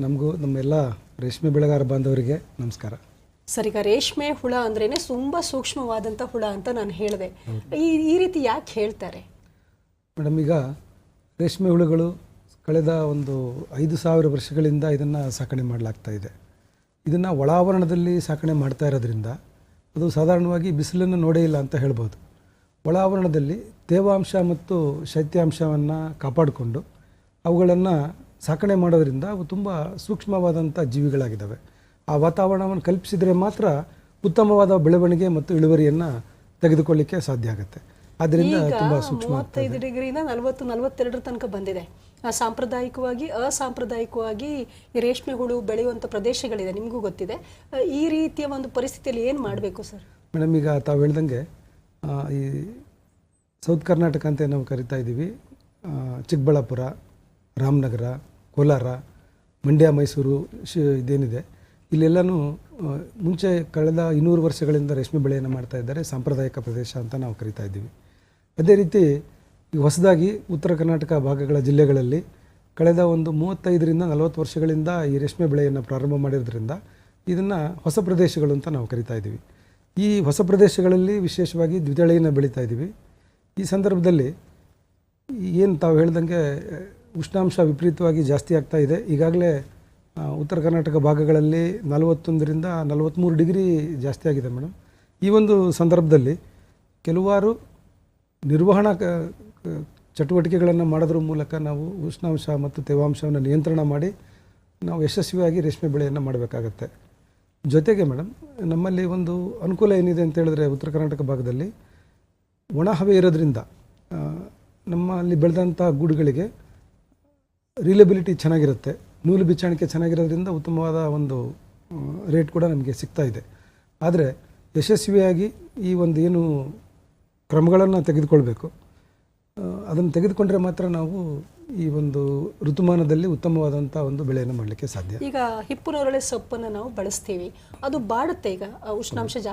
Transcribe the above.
ನಮಗೂ ನಮ್ಮೆಲ್ಲ ರೇಷ್ಮೆ ಬೆಳೆಗಾರ ಬಾಂಧವರಿಗೆ ನಮಸ್ಕಾರ. ಸರ್ ಈಗ ರೇಷ್ಮೆ ಹುಳ ಅಂದ್ರೇನೆ ತುಂಬಾ ಸೂಕ್ಷ್ಮವಾದಂತ ಹುಳ ಅಂತ ನಾನು ಹೇಳಿದೆ. ಈ ಈ ರೀತಿ ಯಾಕೆ ಹೇಳ್ತಾರೆ? ಮೇಡಮ್ ಈಗ ರೇಷ್ಮೆ ಹುಳುಗಳು ಕಳೆದ ಒಂದು ಐದು ಸಾವಿರ ವರ್ಷಗಳಿಂದ ಇದನ್ನು ಸಾಕಣೆ ಮಾಡಲಾಗ್ತಾ ಇದೆ. ಇದನ್ನು ಒಳಾವರಣದಲ್ಲಿ ಸಾಕಣೆ ಮಾಡ್ತಾ ಇರೋದ್ರಿಂದ ಅದು ಸಾಧಾರಣವಾಗಿ ಬಿಸಿಲನ್ನು ನೋಡೇ ಇಲ್ಲ ಅಂತ ಹೇಳ್ಬೋದು. ಒಳಾವರಣದಲ್ಲಿ ತೇವಾಂಶ ಮತ್ತು ಶೈತ್ಯಾಂಶವನ್ನು ಕಾಪಾಡಿಕೊಂಡು ಅವುಗಳನ್ನು ಸಾಕಣೆ ಮಾಡೋದ್ರಿಂದ ಅವು ತುಂಬ ಸೂಕ್ಷ್ಮವಾದಂಥ ಜೀವಿಗಳಾಗಿದ್ದಾವೆ. ಆ ವಾತಾವರಣವನ್ನು ಕಲ್ಪಿಸಿದರೆ ಮಾತ್ರ ಉತ್ತಮವಾದ ಬೆಳವಣಿಗೆ ಮತ್ತು ಇಳುವರಿಯನ್ನು ತೆಗೆದುಕೊಳ್ಳಿಕ್ಕೆ ಸಾಧ್ಯ ಆಗುತ್ತೆ. ಅದರಿಂದ ತುಂಬ ಸೂಕ್ಷ್ಮ ಮೂವತ್ತೈದು ಡಿಗ್ರಿಯಿಂದ ನಲವತ್ತು ನಲವತ್ತೆರಡರ ತನಕ ಬಂದಿದೆ. ಆ, ಸಾಂಪ್ರದಾಯಿಕವಾಗಿ ಅಸಾಂಪ್ರದಾಯಿಕವಾಗಿ ಈ ರೇಷ್ಮೆ ಹುಳು ಬೆಳೆಯುವಂಥ ಪ್ರದೇಶಗಳಿದೆ ನಿಮಗೂ ಗೊತ್ತಿದೆ. ಈ ರೀತಿಯ ಒಂದು ಪರಿಸ್ಥಿತಿಯಲ್ಲಿ ಏನು ಮಾಡಬೇಕು ಸರ್? ಮೇಡಮ್ ಈಗ ತಾವು ಹೇಳ್ದಂಗೆ ಈ ಸೌತ್ ಕರ್ನಾಟಕ ಅಂತ ನಾವು ಕರಿತಾ ಇದ್ದೀವಿ. ಚಿಕ್ಕಬಳ್ಳಾಪುರ ರಾಮನಗರ ಕೋಲಾರ, ಮಂಡ್ಯ, ಮೈಸೂರು ಶಿ ಇದೇನಿದೆ. ಇಲ್ಲೆಲ್ಲನೂ ಮುಂಚೆ ಕಳೆದ ಇನ್ನೂರು ವರ್ಷಗಳಿಂದ ರೇಷ್ಮೆ ಬೆಳೆಯನ್ನು ಮಾಡ್ತಾ ಇದ್ದಾರೆ. ಸಾಂಪ್ರದಾಯಿಕ ಪ್ರದೇಶ ಅಂತ ನಾವು ಕರಿತಾ ಇದ್ದೀವಿ. ಅದೇ ರೀತಿ ಈ ಹೊಸದಾಗಿ ಉತ್ತರ ಕರ್ನಾಟಕ ಭಾಗಗಳ ಜಿಲ್ಲೆಗಳಲ್ಲಿ ಕಳೆದ ಒಂದು ಮೂವತ್ತೈದರಿಂದ ನಲವತ್ತು ವರ್ಷಗಳಿಂದ ಈ ರೇಷ್ಮೆ ಬೆಳೆಯನ್ನು ಪ್ರಾರಂಭ ಮಾಡಿರೋದ್ರಿಂದ ಇದನ್ನು ಹೊಸ ಪ್ರದೇಶಗಳು ಅಂತ ನಾವು ಕರಿತಾ ಇದ್ದೀವಿ. ಈ ಹೊಸ ಪ್ರದೇಶಗಳಲ್ಲಿ ವಿಶೇಷವಾಗಿ ದ್ವಿದಳೆಯನ್ನು ಬೆಳೀತಾ ಇದ್ದೀವಿ. ಈ ಸಂದರ್ಭದಲ್ಲಿ ಏನು ತಾವು ಹೇಳ್ದಂಗೆ ಉಷ್ಣಾಂಶ ವಿಪರೀತವಾಗಿ ಜಾಸ್ತಿ ಆಗ್ತಾ ಇದೆ. ಈಗಾಗಲೇ ಉತ್ತರ ಕರ್ನಾಟಕ ಭಾಗಗಳಲ್ಲಿ ನಲವತ್ತೊಂದರಿಂದ ನಲವತ್ತ್ಮೂರು ಡಿಗ್ರಿ ಜಾಸ್ತಿ ಆಗಿದೆ ಮೇಡಮ್ ಈ ಒಂದು ಸಂದರ್ಭದಲ್ಲಿ ಕೆಲವಾರು ನಿರ್ವಹಣಾ ಚಟುವಟಿಕೆಗಳನ್ನು ಮಾಡೋದ್ರ ಮೂಲಕ ನಾವು ಉಷ್ಣಾಂಶ ಮತ್ತು ತೇವಾಂಶವನ್ನು ನಿಯಂತ್ರಣ ಮಾಡಿ ನಾವು ಯಶಸ್ವಿಯಾಗಿ ರೇಷ್ಮೆ ಬೆಳೆಯನ್ನು ಮಾಡಬೇಕಾಗತ್ತೆ. ಜೊತೆಗೆ ಮೇಡಮ್ ನಮ್ಮಲ್ಲಿ ಒಂದು ಅನುಕೂಲ ಏನಿದೆ ಅಂತ ಹೇಳಿದ್ರೆ ಉತ್ತರ ಕರ್ನಾಟಕ ಭಾಗದಲ್ಲಿ ಒಣ ಹವೆ ಇರೋದ್ರಿಂದ ನಮ್ಮಲ್ಲಿ ಬೆಳೆದಂಥ ಗೂಡುಗಳಿಗೆ ರಿಲೇಬಿಲಿಟಿ ಚೆನ್ನಾಗಿರುತ್ತೆ, ನೂಲು ಬಿಚ್ಚಾಣಿಕೆ ಚೆನ್ನಾಗಿರೋದ್ರಿಂದ ಉತ್ತಮವಾದ ಒಂದು ರೇಟ್ ಕೂಡ ನಮಗೆ ಸಿಗ್ತಾ ಇದೆ. ಆದರೆ ಯಶಸ್ವಿಯಾಗಿ ಈ ಒಂದು ಏನು ಕ್ರಮಗಳನ್ನು ತೆಗೆದುಕೊಳ್ಬೇಕು ಅದನ್ನು ತೆಗೆದುಕೊಂಡ್ರೆ ಮಾತ್ರ ನಾವು ಈ ಒಂದು ಋತುಮಾನದಲ್ಲಿ ಉತ್ತಮವಾದಂಥ ಒಂದು ಬೆಳೆಯನ್ನು ಮಾಡಲಿಕ್ಕೆ ಸಾಧ್ಯ. ಈಗ ಹಿಪ್ಪುನೊರಳೆ ಸೊಪ್ಪನ್ನು ನಾವು ಬಳಸ್ತೀವಿ, ಅದು ಬಾಡುತ್ತೆ ಈಗ ಉಷ್ಣಾಂಶ ಜಾಸ್ತಿ